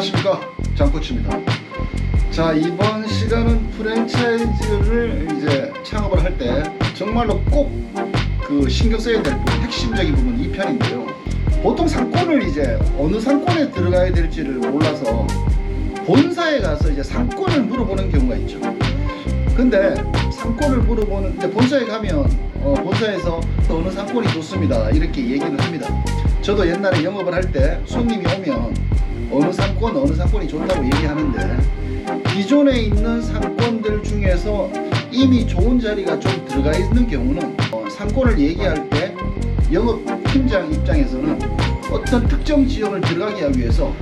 안녕하십니까 장코치입니다. 자 이번 시간은 프랜차이즈를 이제 창업을 할 때 정말로 꼭 그 신경 써야 될 핵심적인 부분 이 편인데요. 보통 상권을 이제 어느 상권에 들어가야 될지를 몰라서 본사에 가서 이제 상권을 물어보는 경우가 있죠. 근데 상권을 물어보는 이제 본사에 가면 어, 본사에서 어느 상권이 좋습니다 이렇게 얘기를 합니다. 저도 옛날에 영업을 할 때 손님이 오면 어느 상권 어느 상권이 좋다고 얘기하는데 기존에 있는 상권들 중에서 이미 좋은 자리가 좀 들어가 있는 경우는 어, 상권을 얘기할 때 영업팀장 입장에서는 어떤 특정 지역을 들어가게 하기 위해서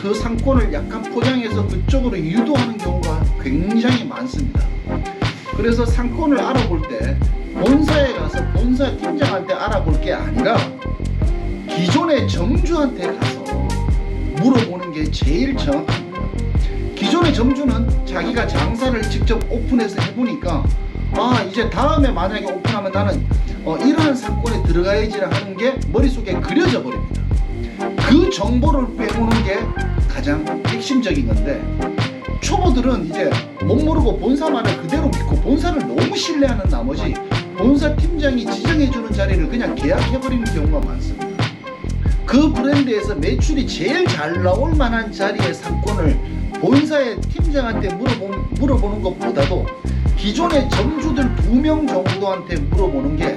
그 상권을 약간 포장해서 그쪽으로 유도하는 경우가 굉장히 많습니다. 그래서 상권을 알아볼 때 본사에 가서 본사 팀장한테 알아볼 게 아니라 기존의 점주한테 가서 제일 정확합니다. 기존의 점주는 자기가 장사를 직접 오픈해서 해보니까 아 이제 다음에 만약에 오픈하면 나는 어, 이러한 상권에 들어가야지라 하는 게 머릿속에 그려져 버립니다. 그 정보를 빼오는 게 가장 핵심적인 건데 초보들은 이제 못 모르고 본사 말을 그대로 믿고 본사를 너무 신뢰하는 나머지 본사 팀장이 지정해주는 자리를 그냥 계약해버리는 경우가 많습니다. 그 브랜드에서 매출이 제일 잘 나올 만한 자리의 상권을 본사의 팀장한테 물어보는, 물어보는 것보다도 기존의 점주들 두 명 정도한테 물어보는 게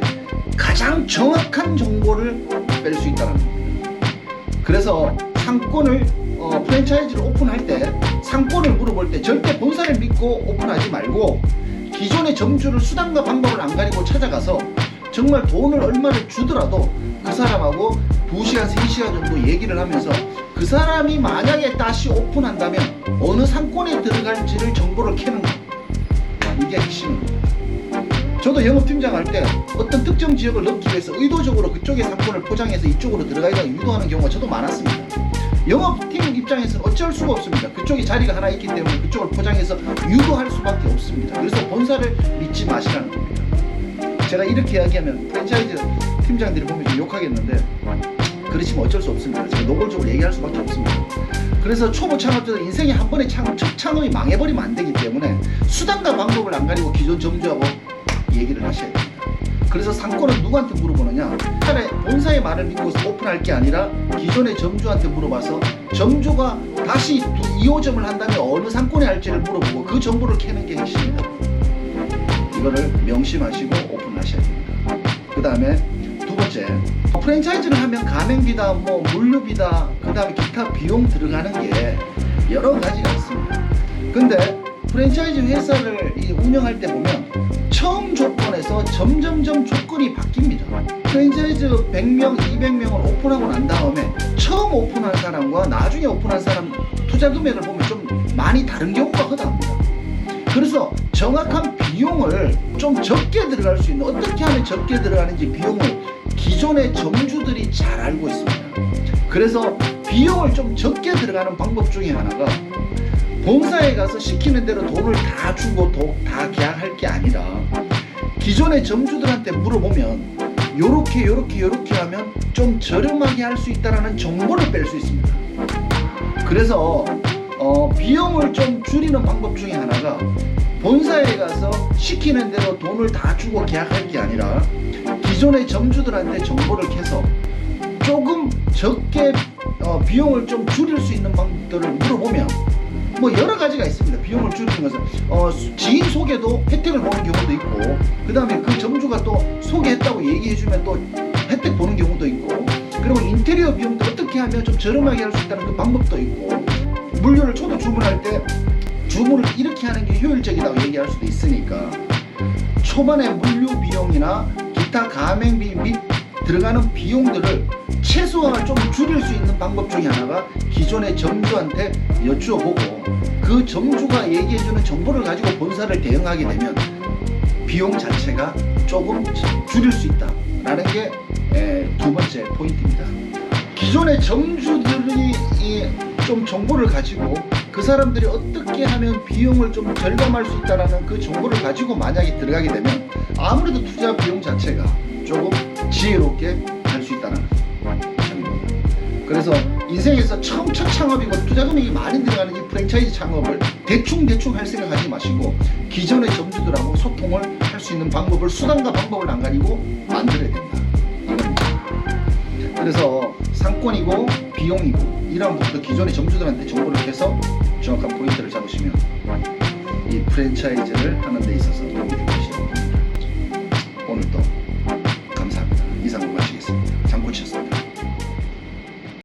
가장 정확한 정보를 뺄 수 있다는 겁니다. 그래서 상권을 어, 프랜차이즈를 오픈할 때 상권을 물어볼 때 절대 본사를 믿고 오픈하지 말고 기존의 점주를 수단과 방법을 안 가리고 찾아가서 정말 돈을 얼마를 주더라도 그 사람하고 2시간, 3시간 정도 얘기를 하면서 그 사람이 만약에 다시 오픈한다면 어느 상권에 들어갈지를 정보를 캐는 거 이게 핵심입니다. 저도 영업팀장 할 때 어떤 특정 지역을 넣기 위해서 의도적으로 그쪽의 상권을 포장해서 이쪽으로 들어가려고 유도하는 경우가 저도 많았습니다. 영업팀 입장에서는 어쩔 수가 없습니다. 그쪽에 자리가 하나 있기 때문에 그쪽을 포장해서 유도할 수밖에 없습니다. 그래서 본사를 믿지 마시라는 겁니다. 제가 이렇게 이야기하면 프랜차이즈 팀장들이 보면 좀 욕하겠는데 그렇지만 어쩔 수 없습니다. 제가 노골적으로 얘기할 수밖에 없습니다. 그래서 초보 창업자들 인생에 한 번에 창업, 첫 창업이 망해버리면 안 되기 때문에 수단과 방법을 안 가리고 기존 점주하고 얘기를 하셔야 됩니다. 그래서 상권은 누구한테 물어보느냐? 차라리 본사의 말을 믿고서 오픈할 게 아니라 기존의 점주한테 물어봐서 점주가 다시 2호점을 한다면 어느 상권에 할지를 물어보고 그 정보를 캐는 게 핵심입니다. 이거를 명심하시고 오픈하셔야 됩니다. 그 다음에 두 번째, 프랜차이즈를 하면 가맹비다, 뭐 물류비다, 그 다음에 기타 비용 들어가는 게 여러 가지가 있습니다. 근데 프랜차이즈 회사를 이 운영할 때 보면 처음 조건에서 점점점 조건이 바뀝니다. 프랜차이즈 100명, 200명을 오픈하고 난 다음에 처음 오픈한 사람과 나중에 오픈한 사람 투자 금액을 보면 좀 많이 다른 경우가 허다합니다. 그래서 정확한 비용을 좀 적게 들어갈 수 있는 어떻게 하면 적게 들어가는지 비용을 기존의 점주들이 잘 알고 있습니다. 그래서 비용을 좀 적게 들어가는 방법 중에 하나가 본사에 가서 시키는 대로 돈을 다 주고 도- 다 계약할 게 아니라 기존의 점주들한테 물어보면 요렇게 요렇게 요렇게 하면 좀 저렴하게 할 수 있다라는 정보를 뺄 수 있습니다. 그래서 어, 비용을 좀 줄이는 방법 중에 하나가 본사에 가서 시키는 대로 돈을 다 주고 계약할 게 아니라 기존의 점주들한테 정보를 캐서 조금 적게 어, 비용을 좀 줄일 수 있는 방법들을 물어보면 뭐 여러 가지가 있습니다. 비용을 줄이는 것은 어, 수- 지인 소개도 혜택을 보는 경우도 있고 그 다음에 그 점주가 또 소개했다고 얘기해주면 또 혜택 보는 경우도 있고 그리고 인테리어 비용도 어떻게 하면 좀 저렴하게 할 수 있다는 그 방법도 있고 물류를 초도 주문할 때 주문을 이렇게 하는 게 효율적이라고 얘기할 수도 있으니까 초반에 물류 비용이나 기타 가맹비 및 들어가는 비용들을 최소화 좀 줄일 수 있는 방법 중에 하나가 기존의 점주한테 여쭈어보고 그 점주가 얘기해주는 정보를 가지고 본사를 대응하게 되면 비용 자체가 조금 줄일 수 있다라는 게 두 번째 포인트입니다. 기존의 점주들이 이좀 정보를 가지고 그 사람들이 어떻게 하면 비용을 좀 절감할 수 있다라는 그 정보를 가지고 만약에 들어가게 되면 아무래도 투자 비용 자체가 조금 지혜롭게 할 수 있다는 점입니다. 그래서 인생에서 처음 첫 창업이고 투자 금액이 많이 들어가는 이 프랜차이즈 창업을 대충 대충 할 생각하지 마시고 기존의 점주들하고 소통을 할 수 있는 방법을 수단과 방법을 안 가리고 만들어야 된다. 그래서 상권이고 비용이고 이러한 부분도 기존의 점주들한테 정보를 해서 정확한 포인트를 잡으시면 이 프랜차이즈를 하는 데 있어서 도움이 됩니다.